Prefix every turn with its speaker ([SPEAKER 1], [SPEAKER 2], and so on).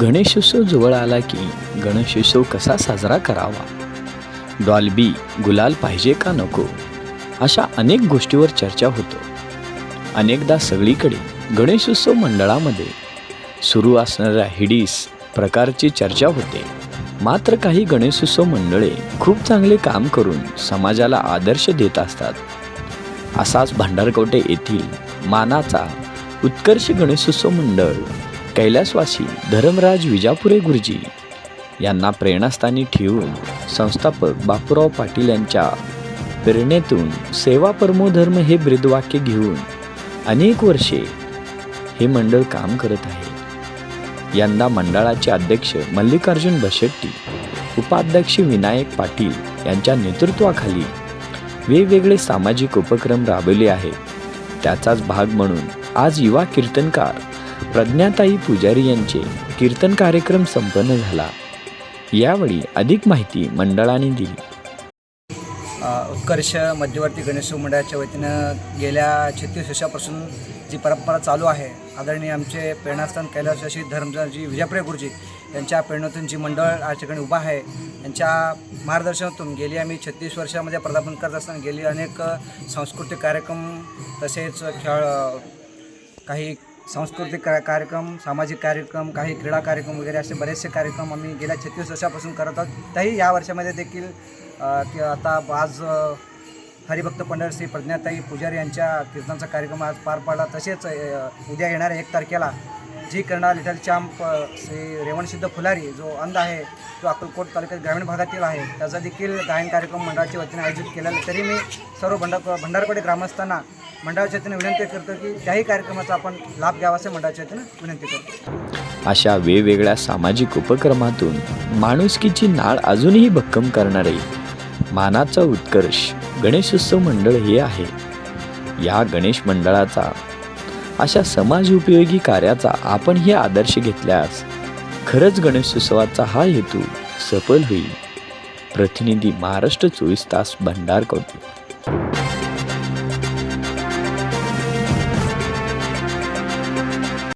[SPEAKER 1] गणेशोत्सव जवळ आला की गणेशोत्सव कसा साजरा करावा? डॉल्बी गुलाल पाहिजे का नको? अशा अनेक गोष्टीवर चर्चा होतो. अनेकदा सगळीकडे गणेशोत्सव मंडळामध्ये सुरू असणाऱ्या हिडीस प्रकारची चर्चा होते. मात्र काही गणेशोत्सव मंडळे खूप चांगले काम करून समाजाला आदर्श देत असतात. असाच भांडारकोटे येथील मानाचा उत्कर्ष गणेशोत्सव मंडळ कैलासवासी धर्मराज विजापुरे गुरुजी यांना प्रेरणास्थानी ठेवून संस्थापक बापूराव पाटील यांच्या प्रेरणेतून सेवा परमोधर्म हे ब्रीदवाक्य घेऊन अनेक वर्षे हे मंडळ काम करत आहे. यंदा मंडळाचे अध्यक्ष मल्लिकार्जुन बशेट्टी उपाध्यक्ष विनायक पाटील यांच्या नेतृत्वाखाली वेगवेगळे सामाजिक उपक्रम राबवले आहेत. त्याचाच भाग म्हणून आज युवा कीर्तनकार प्रज्ञाताई पुजारी यांचे कीर्तन कार्यक्रम संपन्न झाला. यावेळी अधिक माहिती मंडळाने दिली.
[SPEAKER 2] उत्कर्ष मध्यवर्ती गणेश मंडळाच्या वतीनं गेल्या छत्तीस वर्षापासून जी परंपरा चालू आहे आदरणीय आमचे प्रेरणास्थान कैलासवासी धर्मजी विजयप्रिय गुरुजी यांच्या प्रेरणातून जी मंडळ आज ठिकाणी उभा आहे यांच्या मार्गदर्शनातून गेली आम्ही छत्तीस वर्षामध्ये पदार्पण करत असताना गेली अनेक सांस्कृतिक कार्यक्रम तसेच खेळ काही सांस्कृतिक का कार्यक्रम सामाजिक कार्यक्रम काही क्रीडा कार्यक्रम वगैरे असे बरेचसे कार्यक्रम आम्ही गेल्या छत्तीस वर्षापासून करत आहोत. त्याही या वर्षामध्ये देखील की आता आज हरिभक्त पंढर प्रज्ञाताई पुजारी यांच्या कीर्तनाचा कार्यक्रम आज पार पडला. तसेच उद्या येणाऱ्या एक तारखेला जी करणार लिटल चॅम्प श्री रेवणसिद्ध फुलारी जो अंध आहे तो अक्कलकोट तालुक्यात ग्रामीण भागातील आहे त्याचा देखील गायन कार्यक्रम मंडळाच्या वतीने आयोजित केलेला तरी मी सर्व भंडार भंडारकडे ग्रामस्थांना मंडळाच्या वतीने विनंती करतो की त्याही कार्यक्रमाचा आपण लाभ घ्यावा असे मंडळाच्या वतीने विनंती करतो.
[SPEAKER 1] अशा वेगवेगळ्या सामाजिक उपक्रमातून माणुसकीची नाळ अजूनही भक्कम करणारे मानाचा उत्कर्ष गणेशोत्सव मंडळ हे आहे. या गणेश मंडळाचा अशा समाज उपयोगी कार्याचा आपण हे आदर्श घेतल्यास खरंच गणेशोत्सवाचा हा हेतू सफल होईल. प्रतिनिधी महाराष्ट्र चोवीस तास भंडार करतो